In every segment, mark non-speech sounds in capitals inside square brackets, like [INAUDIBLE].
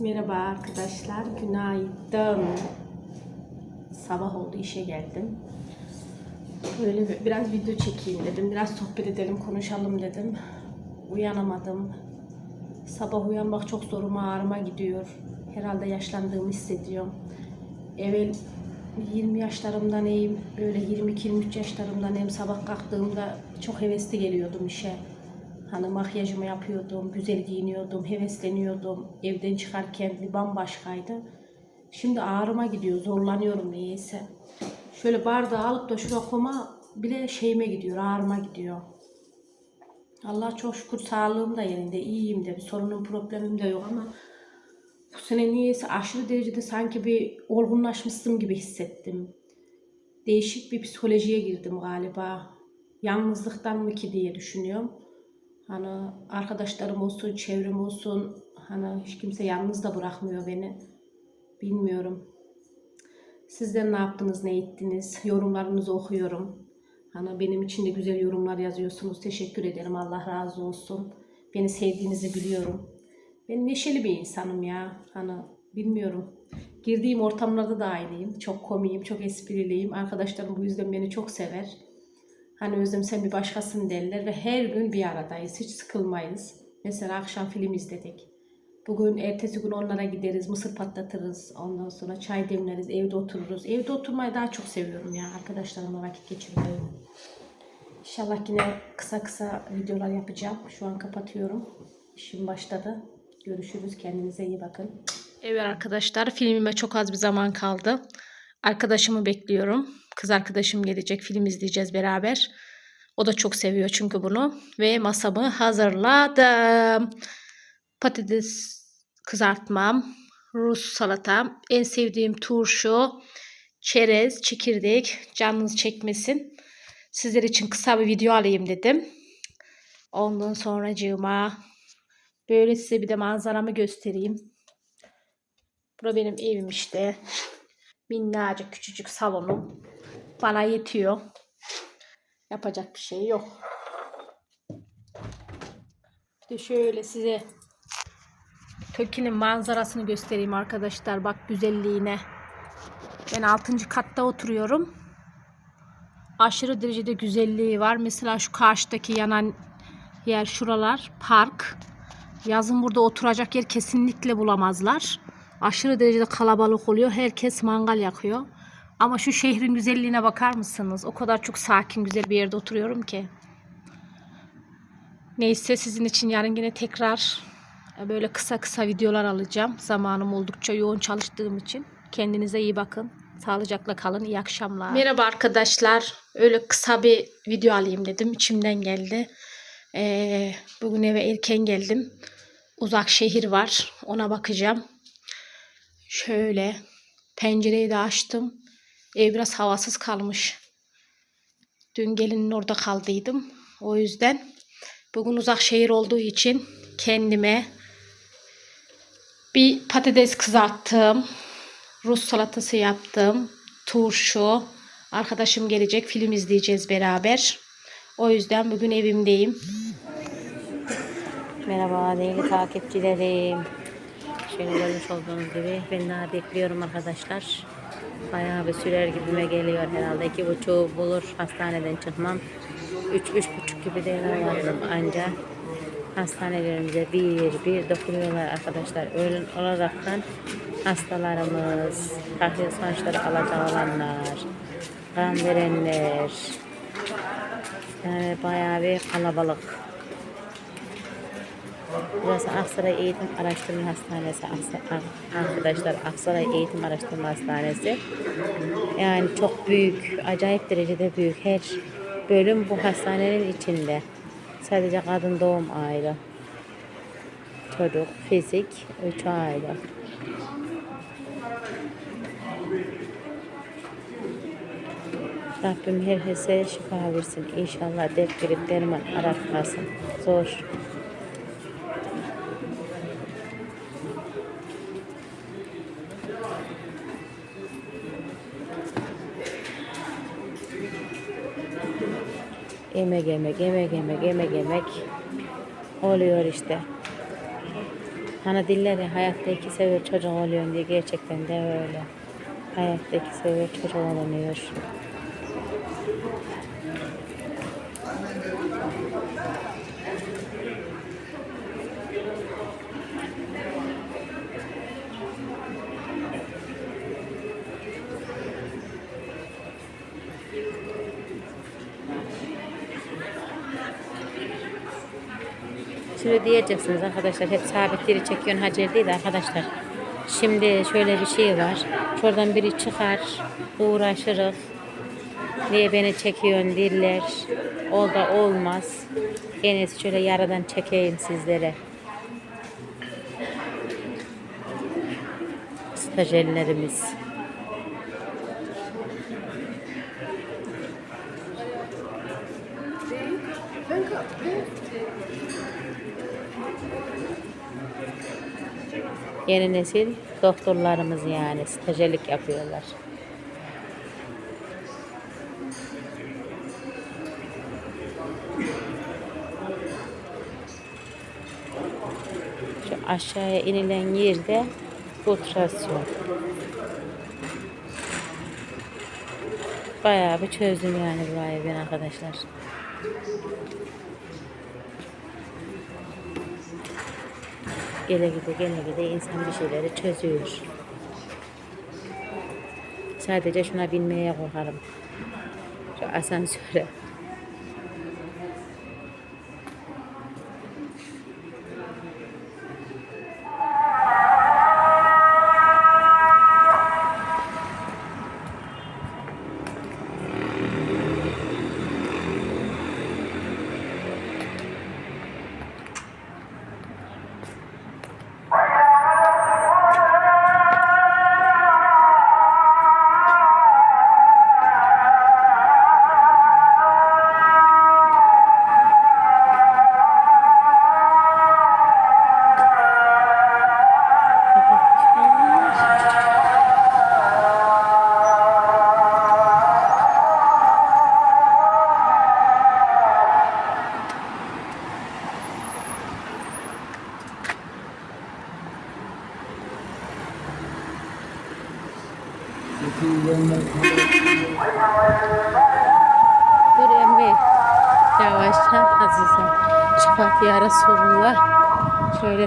Merhaba arkadaşlar, günaydın. Sabah oldu, işe geldim. Böyle bir- biraz video çekeyim dedim, biraz sohbet edelim, konuşalım dedim. Uyanamadım. Sabah uyanmak çok zoruma, ağrıma gidiyor. Herhalde yaşlandığımı hissediyorum. Evvel 20 yaşlarımdan neyim, böyle 22-23 yaşlarımdan neyim sabah kalktığımda çok hevesli geliyordum işe. Hani makyajımı yapıyordum, güzel giyiniyordum, hevesleniyordum. Evden çıkarken bir bambaşkaydı. Şimdi ağrıma gidiyor, zorlanıyorum niyeyse. Şöyle bardağı alıp da şuraya koma bile şeyime gidiyor, ağrıma gidiyor. Allah çok şükür sağlığım da yerinde, iyiyim de, bir sorunum, problemim de yok ama bu sene niyeyse aşırı derecede sanki bir olgunlaşmışsın gibi hissettim. Değişik bir psikolojiye girdim galiba. Yalnızlıktan mı ki diye düşünüyorum. Hani arkadaşlarım olsun, çevrem olsun, hani hiç kimse yalnız da bırakmıyor beni. Bilmiyorum. Sizler ne yaptınız, ne ettiniz? Yorumlarınızı okuyorum. Hani benim için de güzel yorumlar yazıyorsunuz. Teşekkür ederim. Allah razı olsun. Beni sevdiğinizi biliyorum. Ben neşeli bir insanım ya. Hani bilmiyorum. Girdiğim ortamlarda da aynıyım. Çok komiyim, çok espriliyim. Arkadaşlarım bu yüzden beni çok sever. Hani Özlem sen bir başkasın derler ve her gün bir aradayız. Hiç sıkılmayız. Mesela akşam film izledik. Bugün ertesi gün onlara gideriz, mısır patlatırız. Ondan sonra çay demleriz, evde otururuz. Evde oturmayı daha çok seviyorum ya. Arkadaşlarımla vakit geçirmeyi. İnşallah yine kısa kısa videolar yapacağım. Şu an kapatıyorum. İşim başladı. Görüşürüz. Kendinize iyi bakın. Evet arkadaşlar filmime çok az bir zaman kaldı. Arkadaşımı bekliyorum. Kız arkadaşım gelecek. Film izleyeceğiz beraber. O da çok seviyor çünkü bunu. Ve masamı hazırladım. Patates kızartmam, Rus salatam, en sevdiğim turşu, çerez, çekirdek. Canınız çekmesin. Sizler için kısa bir video alayım dedim. Ondan sonracığıma böyle size bir de manzaramı göstereyim. Bura benim evim işte. Minnacık küçücük salonum. Bana yetiyor. Yapacak bir şey yok. Bir de şöyle size Töki'nin manzarasını göstereyim arkadaşlar. Bak güzelliğine. Ben 6. katta oturuyorum. Aşırı derecede güzelliği var. Mesela şu karşıdaki yanan yer şuralar park. Yazın burada oturacak yer kesinlikle bulamazlar. Aşırı derecede kalabalık oluyor. Herkes mangal yakıyor. Ama şu şehrin güzelliğine bakar mısınız? O kadar çok sakin güzel bir yerde oturuyorum ki. Neyse sizin için yarın yine tekrar e, böyle kısa kısa videolar alacağım. Zamanım oldukça yoğun çalıştığım için. Kendinize iyi bakın. Sağlıcakla kalın. İyi akşamlar. Merhaba arkadaşlar. Öyle kısa bir video alayım dedim. İçimden geldi. Ee, bugün eve erken geldim. Uzak şehir var. Ona bakacağım. Şöyle pencereyi de açtım. Ev biraz havasız kalmış. Dün gelinin orada kaldıydım. O yüzden bugün uzak şehir olduğu için kendime bir patates kızarttım. Rus salatası yaptım. Turşu. Arkadaşım gelecek. Film izleyeceğiz beraber. O yüzden bugün evimdeyim. Merhaba değerli takipçilerim. Şöyle görmüş olduğunuz gibi ben daha bekliyorum arkadaşlar. Bayağı bir sürer gibime geliyor herhalde. iki buçuğu bulur hastaneden çıkmam. Üç, üç buçuk gibi de vardım anca. Hastanelerimize bir bir dokunuyorlar arkadaşlar. Öğlen olaraktan hastalarımız, tahlil sonuçları alacak olanlar, kan verenler, yani bayağı bir kalabalık. Burası Aksaray Eğitim Araştırma Hastanesi arkadaşlar Aksaray Eğitim Araştırma Hastanesi. Yani çok büyük, acayip derecede büyük. Her bölüm bu hastanenin içinde. Sadece kadın doğum ayrı. Çocuk, fizik, üç ayrı. Rabbim herkese şifa versin. İnşallah dert girip derman aratmasın. Zor. Emek emek emek emek emek emek oluyor işte. Hani diller ya hayatta iki sefer çocuk oluyor diye gerçekten de öyle. Hayatta iki sefer çocuk olunuyor. Şimdi diyeceksiniz arkadaşlar hep sabitleri çekiyorsun Hacer değil de arkadaşlar. Şimdi şöyle bir şey var. Şuradan biri çıkar, uğraşırız. Niye beni çekiyorsun diller. O da olmaz. En şöyle yaradan çekeyim sizlere. Stajyerlerimiz. Yeni nesil doktorlarımız yani stajyerlik yapıyorlar. Şu aşağıya inilen yerde filtrasyon. Bayağı bir çözdüm yani burayı ben arkadaşlar. Gele gide gele gide insan bir şeyleri çözüyor. Sadece şuna binmeye korkarım. Şu asansöre.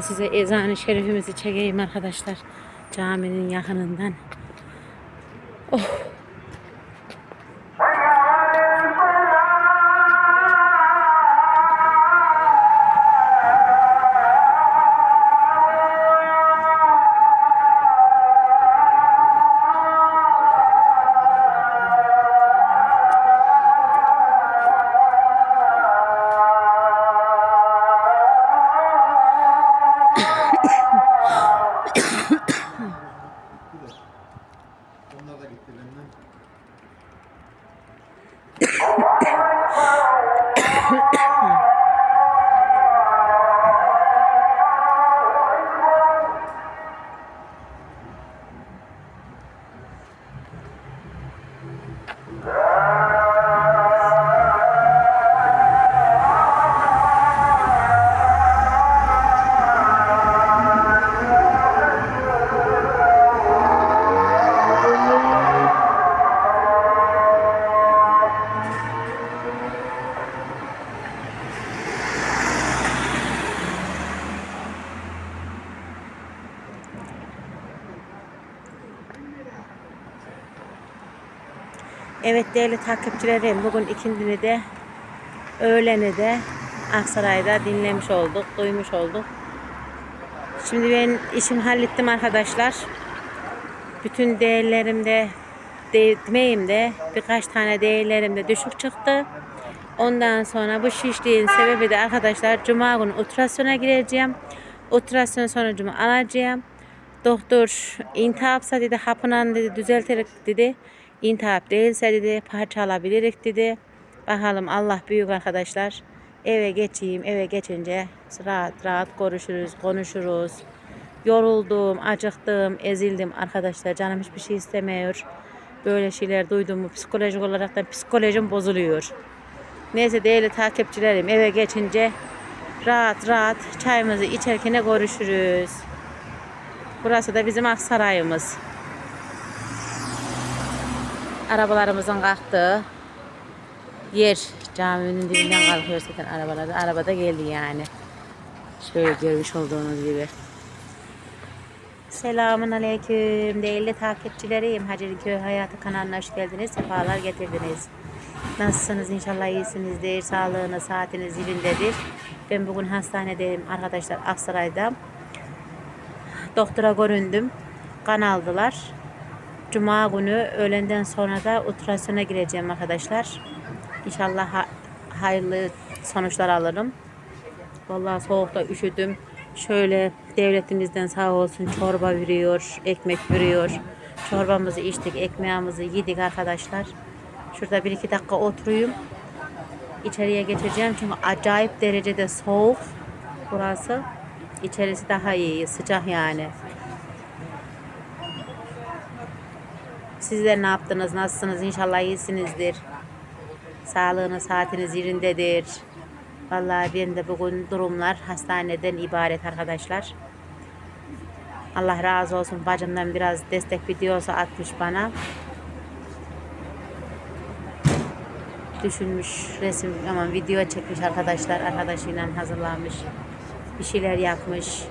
Size ezanı şerifimizi çekeyim arkadaşlar. Caminin yakınından. Evet değerli takipçilerim bugün ikindini de öğleni de Aksaray'da dinlemiş olduk, duymuş olduk. Şimdi ben işimi hallettim arkadaşlar. Bütün değerlerimde de, demeyeyim de birkaç tane değerlerimde düşük çıktı. Ondan sonra bu şişliğin sebebi de arkadaşlar cuma günü ultrasyona gireceğim. Ultrasyon sonucumu alacağım. Doktor intihapsa dedi hapınan dedi düzelterek dedi. İntihap değilse dedi parça alabilirik dedi. Bakalım Allah büyük arkadaşlar. Eve geçeyim. Eve geçince rahat rahat konuşuruz, konuşuruz. Yoruldum, acıktım, ezildim arkadaşlar. Canım hiçbir şey istemiyor. Böyle şeyler duydum psikolojik olarak da psikolojim bozuluyor. Neyse değerli takipçilerim eve geçince rahat rahat çayımızı içerken görüşürüz. Burası da bizim Aksaray'ımız. Arabalarımızın kalktığı yer. Caminin dibinden kalkıyor zaten arabalar. Araba da geldi yani. Şöyle görmüş olduğunuz gibi. Selamun Aleyküm değerli takipçilerim. Haceri Köy Hayatı kanalına hoş geldiniz. Sefalar getirdiniz. Nasılsınız? İnşallah iyisinizdir. Sağlığınız, saatiniz yerindedir. Ben bugün hastanedeyim arkadaşlar Aksaray'da. Doktora göründüm. Kan aldılar. Cuma günü öğlenden sonra da ultrasyona gireceğim arkadaşlar. İnşallah ha- hayırlı sonuçlar alırım. Vallahi soğukta üşüdüm. Şöyle devletimizden sağ olsun çorba veriyor, ekmek veriyor. Çorbamızı içtik, ekmeğimizi yedik arkadaşlar. Şurada bir iki dakika oturayım. İçeriye geçeceğim çünkü acayip derecede soğuk burası. İçerisi daha iyi, sıcak yani. Sizler ne yaptınız, nasılsınız? İnşallah iyisinizdir. Sağlığınız, saatiniz yerindedir. Vallahi ben de bugün durumlar hastaneden ibaret arkadaşlar. Allah razı olsun bacımdan biraz destek videosu atmış bana. Düşünmüş resim aman video çekmiş arkadaşlar arkadaşıyla hazırlanmış. Bir şeyler yapmış.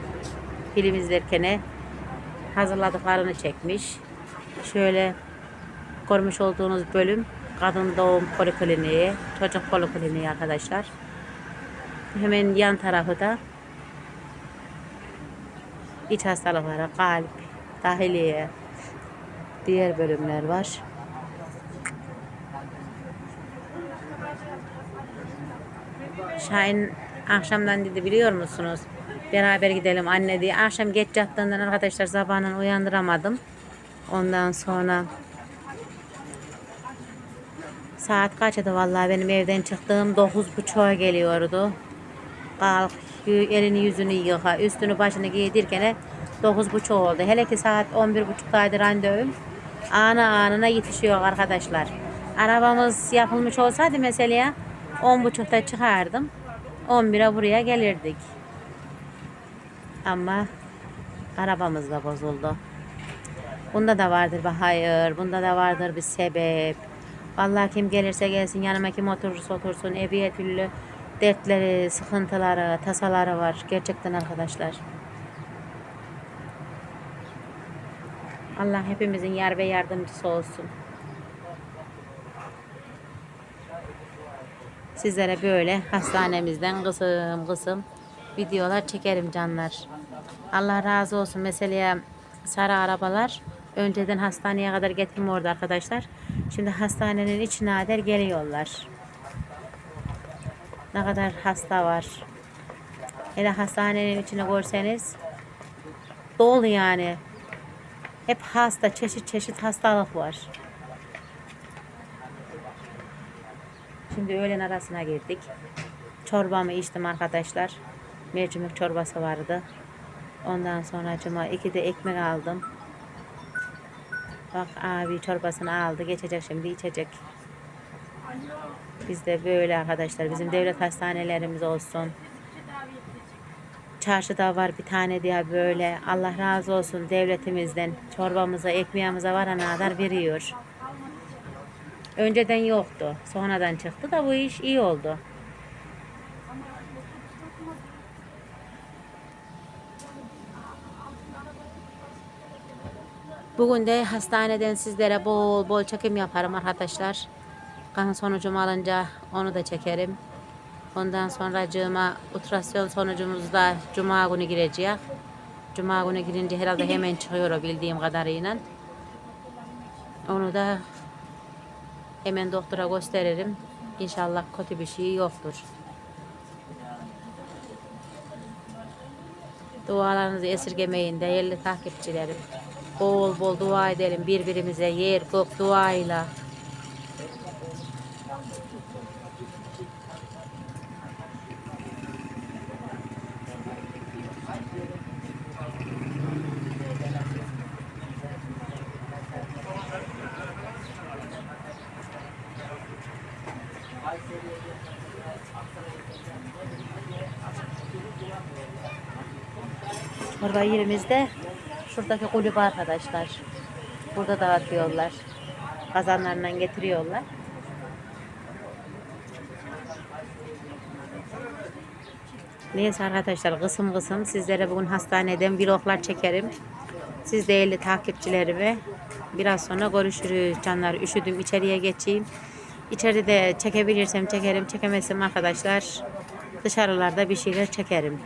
Film izlerken hazırladıklarını çekmiş. Şöyle görmüş olduğunuz bölüm kadın doğum polikliniği, çocuk polikliniği arkadaşlar. Hemen yan tarafı da iç hastalıklara, kalp, dahiliye, diğer bölümler var. Şahin akşamdan dedi biliyor musunuz? Beraber gidelim anne diye. Akşam geç yattığından arkadaşlar sabahından uyandıramadım. Ondan sonra saat kaçtı vallahi benim evden çıktığım 9.30'a geliyordu. Kalk elini yüzünü yıka üstünü başını giydirken 9.30 oldu. Hele ki saat 11.30'daydı randevum. Ana anına yetişiyor arkadaşlar. Arabamız yapılmış olsaydı mesela 10.30'da çıkardım. 11'e buraya gelirdik. Ama arabamız da bozuldu. Bunda da vardır bir hayır, bunda da vardır bir sebep. Vallahi kim gelirse gelsin yanıma kim oturursa otursun eviye türlü dertleri, sıkıntıları, tasaları var gerçekten arkadaşlar. Allah hepimizin yar ve yardımcısı olsun. Sizlere böyle hastanemizden kısım kısım videolar çekerim canlar. Allah razı olsun. Mesela sarı arabalar önceden hastaneye kadar getirmiyordu arkadaşlar. Şimdi hastanenin içine kadar geliyorlar. Ne kadar hasta var. Hele hastanenin içine görseniz dolu yani. Hep hasta, çeşit çeşit hastalık var. Şimdi öğlen arasına girdik. Çorbamı içtim arkadaşlar. Mercimek çorbası vardı. Ondan sonra cuma iki de ekmek aldım. Bak abi çorbasını aldı. Geçecek şimdi içecek. Biz de böyle arkadaşlar. Bizim devlet hastanelerimiz olsun. Çarşıda var bir tane diye böyle. Allah razı olsun devletimizden. Çorbamıza, ekmeğimize varana kadar veriyor. Önceden yoktu. Sonradan çıktı da bu iş iyi oldu. Bugün de hastaneden sizlere bol bol çekim yaparım arkadaşlar. Kan sonucumu alınca onu da çekerim. Ondan sonra cuma ultrasyon sonucumuz da cuma günü girecek. Cuma günü girince herhalde hemen çıkıyor bildiğim kadarıyla. Onu da hemen doktora gösteririm. İnşallah kötü bir şey yoktur. Dualarınızı esirgemeyin değerli takipçilerim. Bol bol dua edelim birbirimize yer gök duayla. Çorba yerimizde şuradaki kulüp arkadaşlar. Burada dağıtıyorlar. Kazanlarından getiriyorlar. Neyse arkadaşlar kısım kısım sizlere bugün hastaneden vloglar çekerim. Siz değerli takipçilerime biraz sonra görüşürüz canlar. Üşüdüm içeriye geçeyim. İçeride çekebilirsem çekerim, çekemezsem arkadaşlar dışarılarda bir şeyler çekerim.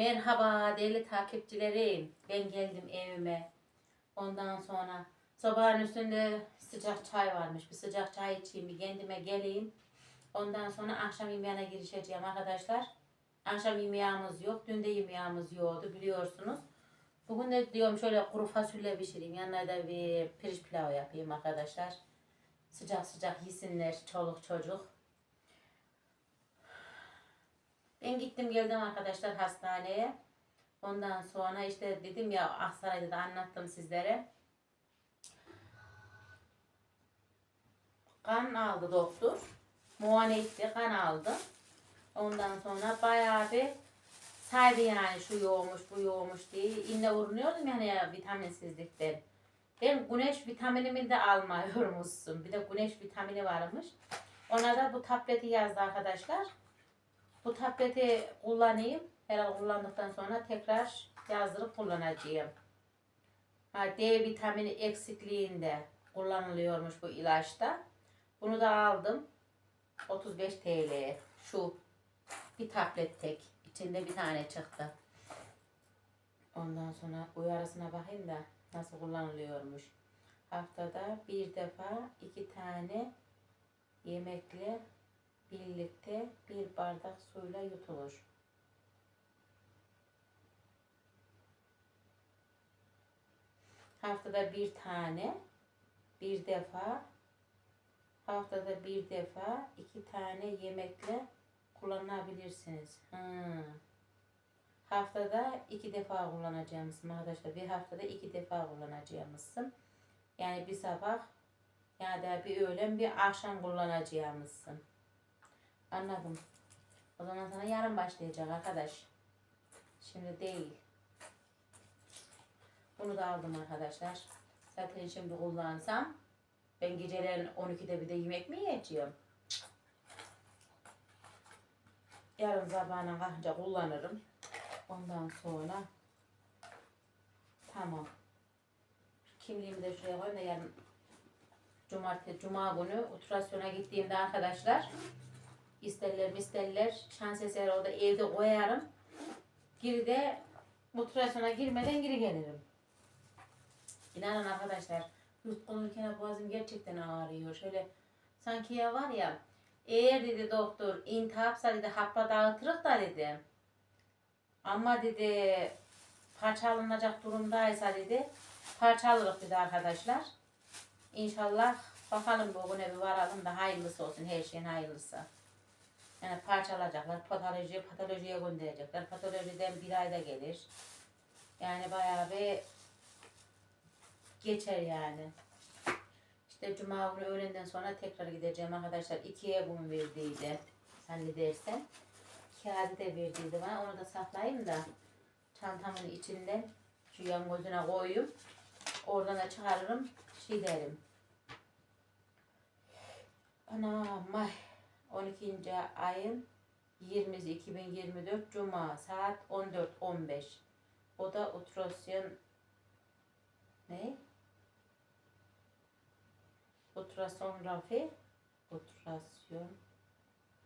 Merhaba değerli takipçilerim. Ben geldim evime. Ondan sonra sabahın üstünde sıcak çay varmış. Bir sıcak çay içeyim, bir kendime geleyim. Ondan sonra akşam yemeğine girişeceğim arkadaşlar. Akşam yemeğimiz yok. Dün de yemeğimiz yoktu biliyorsunuz. Bugün de diyorum şöyle kuru fasulye pişireyim. Yanına da bir pirinç pilavı yapayım arkadaşlar. Sıcak sıcak yesinler çoluk çocuk. Ben gittim geldim arkadaşlar hastaneye. Ondan sonra işte dedim ya Aksaray'da da anlattım sizlere. Kan aldı doktor. Muayene etti, kan aldı. Ondan sonra bayağı bir saydı yani şu yoğmuş, bu yoğmuş diye. İğne vurunuyordum yani ya vitaminsizlikten. Ben güneş vitaminimi de almıyormuşsun. Bir de güneş vitamini varmış. Ona da bu tableti yazdı arkadaşlar. Bu tableti kullanayım. Herhalde kullandıktan sonra tekrar yazdırıp kullanacağım. Ha, D vitamini eksikliğinde kullanılıyormuş bu ilaçta. Bunu da aldım. 35 TL. Şu bir tablet tek. İçinde bir tane çıktı. Ondan sonra uyarısına bakayım da nasıl kullanılıyormuş. Haftada bir defa iki tane yemekle birlikte bir bardak suyla yutulur. Haftada bir tane, bir defa, haftada bir defa iki tane yemekle kullanabilirsiniz. Hmm. Haftada iki defa kullanacağımızsın arkadaşlar. Bir haftada iki defa kullanacağımızsın. Yani bir sabah ya da bir öğlen bir akşam kullanacağımızsın. Anladım. O zaman sana yarın başlayacak arkadaş. Şimdi değil. Bunu da aldım arkadaşlar. Zaten şimdi kullansam ben gecelerin 12'de bir de yemek mi yiyeceğim? Yarın sabahına kalkınca kullanırım. Ondan sonra tamam. Kimliğimi de şuraya koyayım da yarın cumartesi, cuma günü ultrasyona gittiğimde arkadaşlar isterler isterler şans eseri orada evde koyarım. Geri de ultrasyona girmeden geri gelirim. İnanın arkadaşlar yutkunurken boğazım gerçekten ağrıyor. Şöyle sanki ya var ya eğer dedi doktor intihapsa dedi hapla dağıtırık da dedi. Ama dedi parçalanacak durumdaysa dedi parçalırık dedi arkadaşlar. İnşallah bakalım bugüne bir varalım da hayırlısı olsun her şeyin hayırlısı. Yani parçalayacaklar, patolojiye, patolojiye gönderecekler. Patolojiden bir ayda gelir. Yani bayağı bir geçer yani. İşte cuma günü öğlenden sonra tekrar gideceğim arkadaşlar. İkiye bunu verdiydi. Zannedersen. Kağıdı da verdiydi bana. Onu da saklayayım da çantamın içinde şu yan gözüne koyayım. Oradan da çıkarırım. Şey derim. Ana may 12. ayın 20'si 2024 Cuma saat 14.15. O da ultrasyon ne? Ultrasonografi ultrasyon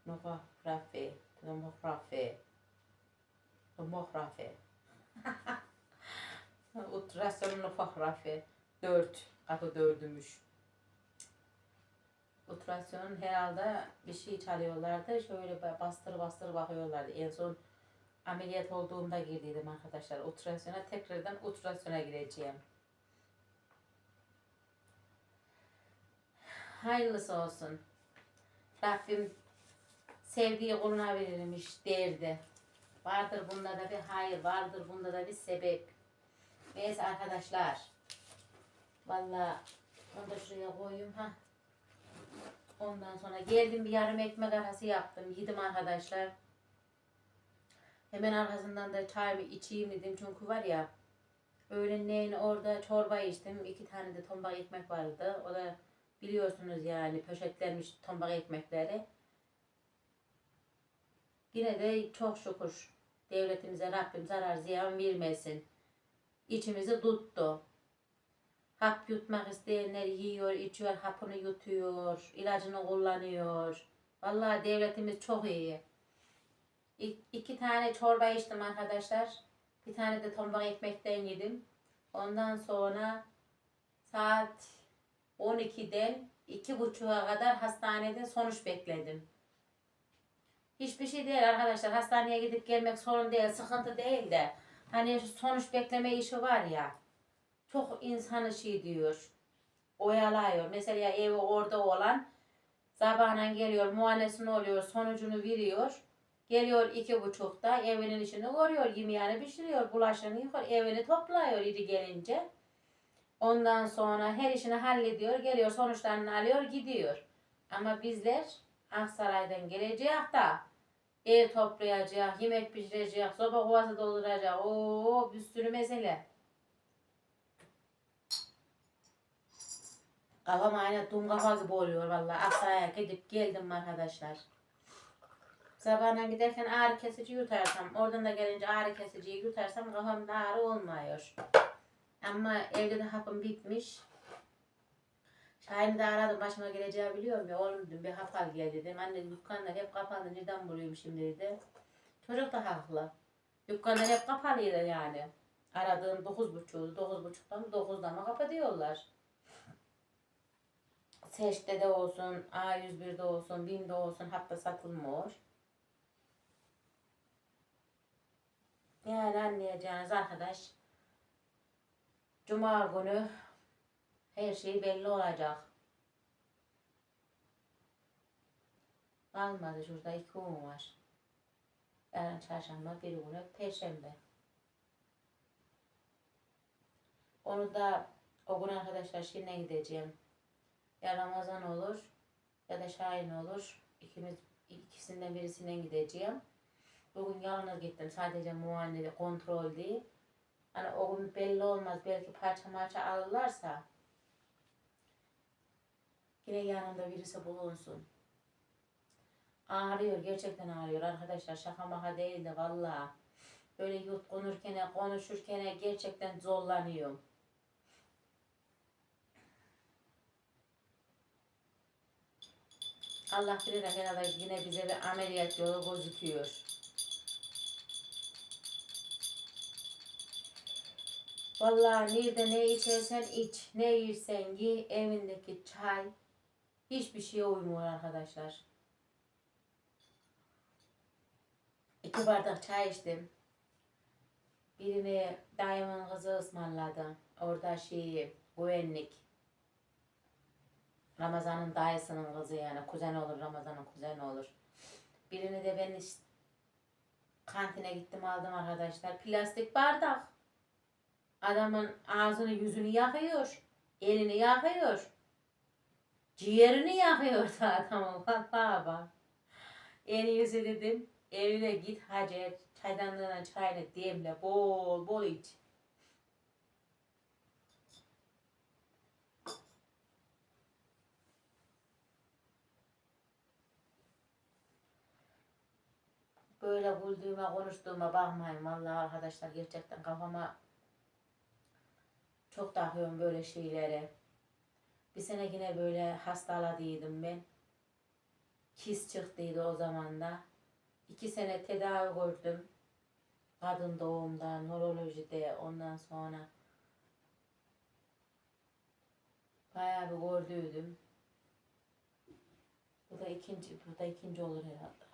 nomografi tomografi tomografi ultrason nomografi 4 kapı [LAUGHS] dördümüş. Ultrasyonun herhalde bir şey çalıyorlardı. Şöyle ba- bastır bastır bakıyorlardı. En son ameliyat olduğumda girdiydim arkadaşlar. Ultrasyona tekrardan ultrasyona gireceğim. Hayırlısı olsun. Rabbim sevdiği kuluna verilmiş derdi. Vardır bunda da bir hayır, vardır bunda da bir sebep. Neyse arkadaşlar. Vallahi onu da şuraya koyayım ha. Ondan sonra geldim bir yarım ekmek arası yaptım. Yedim arkadaşlar. Hemen arkasından da çay bir içeyim dedim. Çünkü var ya öğlenleyin orada çorba içtim. iki tane de tombak ekmek vardı. O da biliyorsunuz yani poşetlenmiş tombak ekmekleri. Yine de çok şükür devletimize Rabbim zarar ziyan vermesin. İçimizi tuttu. Hap yutmak isteyenler yiyor, içiyor, hapını yutuyor, ilacını kullanıyor. Vallahi devletimiz çok iyi. İ- iki tane çorba içtim arkadaşlar. Bir tane de tombak ekmekten yedim. Ondan sonra saat 12'den 2.30'a kadar hastanede sonuç bekledim. Hiçbir şey değil arkadaşlar. Hastaneye gidip gelmek sorun değil, sıkıntı değil de. Hani sonuç bekleme işi var ya. Çok insanı şey diyor. Oyalıyor. Mesela evi orada olan sabahına geliyor, muayenesini oluyor, sonucunu veriyor. Geliyor iki buçukta evinin içini koruyor, yemeğini pişiriyor, bulaşığını yıkıyor, evini topluyor iri gelince. Ondan sonra her işini hallediyor, geliyor sonuçlarını alıyor, gidiyor. Ama bizler Aksaray'dan geleceğiz da ev toplayacak, yemek pişirecek, soba kovası dolduracak. Oo bir sürü mesele. Kafam aynı dum kafa gibi oluyor vallahi. Aksaray'a gidip geldim arkadaşlar. Sabahına giderken ağrı kesici yutarsam, oradan da gelince ağrı kesiciyi yutarsam kafamda ağrı olmuyor. Ama evde de hapım bitmiş. Şahin'i de aradım başıma geleceği biliyorum ya. Oğlum dedim bir hap al gel dedim. Anne dükkanlar hep kapalı neden bulayım şimdi dedi. Çocuk da haklı. Dükkanlar hep kapalıydı yani. Aradığım dokuz buçuğu, dokuz buçuktan dokuzdan mı kapatıyorlar. Seçte de olsun, A101'de olsun, BİM'de olsun hatta satılmıyor. Yani anlayacağınız arkadaş Cuma günü her şey belli olacak. Kalmadı şurada iki gün var. Yarın çarşamba, bir günü perşembe. Onu da o gün arkadaşlar şimdi gideceğim. Ya Ramazan olur ya da Şahin olur. İkimiz ikisinden birisinden gideceğim. Bugün yalnız gittim. Sadece muayene, kontrol değil. Hani o gün belli olmaz. Belki parça marça alırlarsa yine yanında birisi bulunsun. Ağrıyor. Gerçekten ağrıyor arkadaşlar. Şaka maka değil de valla. Böyle yutkunurken, konuşurken gerçekten zorlanıyorum. Allah bilir de herhalde yine bize bir ameliyat yolu gözüküyor. Vallahi nerede ne içersen iç, ne yersen ye, evindeki çay hiçbir şeye uymuyor arkadaşlar. İki bardak çay içtim. Birini dayımın kızı ısmarladı. Orada şey, güvenlik. Ramazan'ın dayısının kızı yani. Kuzen olur, Ramazan'ın kuzeni olur. Birini de ben işte kantine gittim aldım arkadaşlar. Plastik bardak. Adamın ağzını yüzünü yakıyor. Elini yakıyor. Ciğerini yakıyor da adamın. [LAUGHS] Vallahi bak. En iyisi dedim. Evine git Hacer. Çaydanlığına çayını demle. Bol bol iç. Böyle güldüğüme konuştuğuma bakmayın. Vallahi arkadaşlar gerçekten kafama çok takıyorum böyle şeylere. Bir sene yine böyle hastaladıydım ben. Kis çıktıydı o zaman da. İki sene tedavi gördüm. Kadın doğumda, nörolojide ondan sonra bayağı bir gördüydüm. Bu da ikinci, bu da ikinci olur herhalde.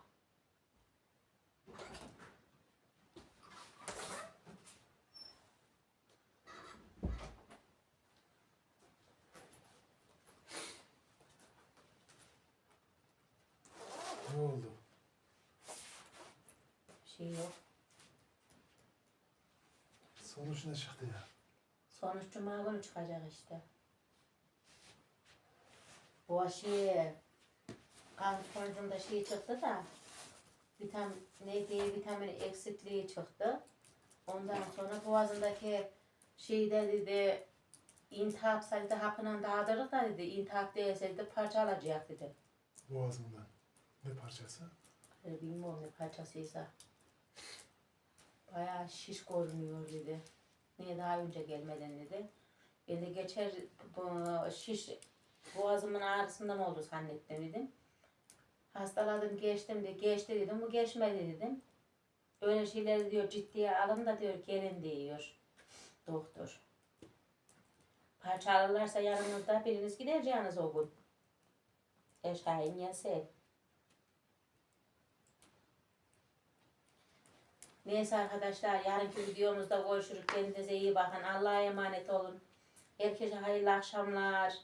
Ne oldu? Bir şey yok. Sonuç ne çıktı ya? Sonuç cuma günü çıkacak işte. Bu aşı kan sonucunda şey çıktı da vitamin ne diye vitamin eksikliği çıktı. Ondan sonra boğazındaki şeyde dedi intihap sayıda hapından dağıtırız da dedi intihap değilse dedi parça alacak dedi. Boğazımdan. Ne parçası? Öyle bilmiyorum ne parçasıysa. Bayağı şiş görünüyor dedi. Niye daha önce gelmeden dedi. Ben de geçer bu şiş boğazımın ağrısından oldu zannettim dedim. Hastaladım geçtim de geçti dedim. Bu geçmedi dedim. Öyle şeyleri diyor ciddiye alın da diyor gelin diyor doktor. Parça alırlarsa yanınızda biriniz gideceğiniz o gün. Eşayin yasel. Neyse arkadaşlar yarınki videomuzda görüşürüz. Kendinize iyi bakın. Allah'a emanet olun. Herkese hayırlı akşamlar.